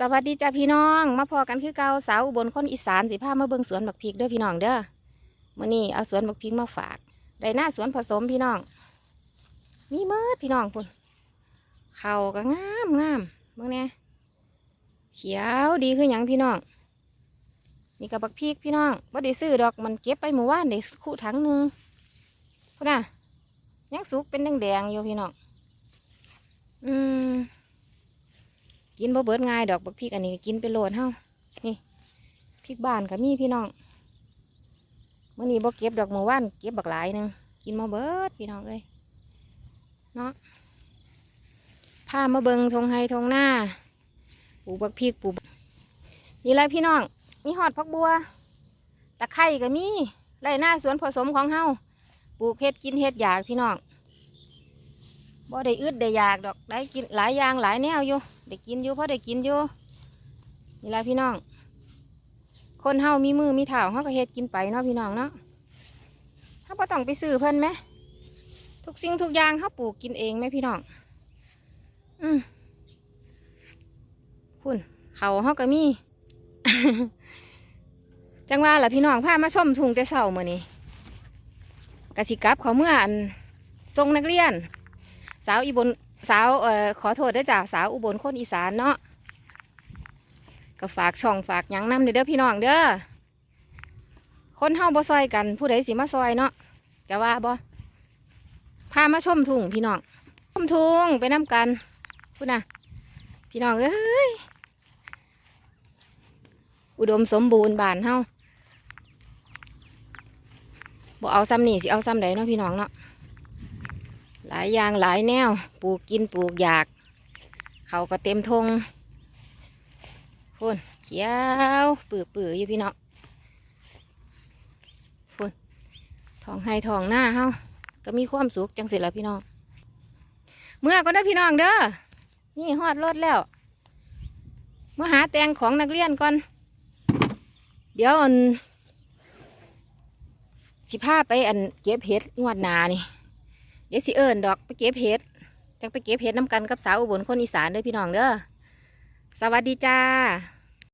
สวัสดีจ้าพี่น้อง มาพอกันคือเก่าสาวอุบลคนอีสานสิพามาเบิ่งสวนบักพริกเด้อพี่น้องเด้อมื้อนี้เอาสวนบักพริกมาฝากได้หน้าสวนผสมพี่น้องมีเมิดพี่น้องพุ่นเขาก็งามงามเบิ่งแหน่เขียวดีคือหยังพี่น้อง นี่กับบักพริกพี่น้องบ่าได้ซื้อดอกมันเก็บไปเมื่อวานได้คู่ถังหนึงพุ่นน่ะยังสุกเป็นแดงๆอยู่พี่น้องอืม กินบ่เบิดง่ายดอกบักพริกอันนี้กินไปโหลดเฮ้านี่พริกบ้านก็มีพี่น้องเมื้อนี้บ่เก็บดอกเมื่อวานเก็บบักหลายหนึงกินมาเบิดพี่น้องเอ้ยเนาะพามาเบิงทงไฮทงหน้าปลูกบักพริกปลูกบักนี่แหละพี่น้องมีหอดพักบัวตะไคร่ก็มีไรหน้าสวนผสมของเฮาปลูกเฮ็ดกินเฮ็ดอยากพี่น้อง บ่ได้อึดได้อยากดอกได้กินหลายอย่างหลายแนวอยู่ได้กินอยู่เพราะได้กินอยู่นี่ละพี่น้อง คนเฮามีมือมีเท้าเฮาก็เฮ็ดกินไปเนาะพี่น้องเนาะเฮาบ่ต้องไปซื้อเพิ่นไหมทุกสิ่งทุกอย่างเฮาปลูกกินเองไหมพี่น้อง อืมพุ่นเขาเฮาก็มีจังว่าล่ะพี่น้องพามาชมทุ่งแต่เช้ามื้อนี้กสิกลับเขาเมื่ออันทรงนักเรียน สาวอีบนสาวเอ่อขอโทษด้วยจ้าสาวอุบลคนอีสานเนาะก็ฝากช่องฝากยังน้ำเด้อพี่น้องเด้อคนเฮาบ่ซอยกัน ผู้ใดสิมาซอยเนาะจะว่าบ่พามาชมทุ่งพี่น้องชมทุ่งไปน้ำกันพูดนะพี่น้องเอ้ยอุดมสมบูรณ์บานเฮาบ่เอาซ้ำนี่สิเอาซ้ำใดเนาะพี่น้องเนาะ หลายอย่างหลายแนว ปลูกกินปลูกอยาก เขาก็เต็มทงพุ่นเขียวปื้อปื้ออยู่พี่เนาะพุ่นทองให้ทองหน้าเฮาก็มีความสุขจังสิละพี่น้องเมื่อก็ได้พี่น้องเด้อนี่ฮอดรถแล้วเมื่อหาแตงของนักเรียนก่อน เดี๋ยวอันสิพาไปอันเก็บเห็ดงวดนานี่ เดี๋ยวสิเอิญดอกไปเก็บเห็ดจังไปเก็บเห็ดน้ำกันกับสาวอุบลคนอีสานเด้อพี่น้องเด้อสวัสดีจ้า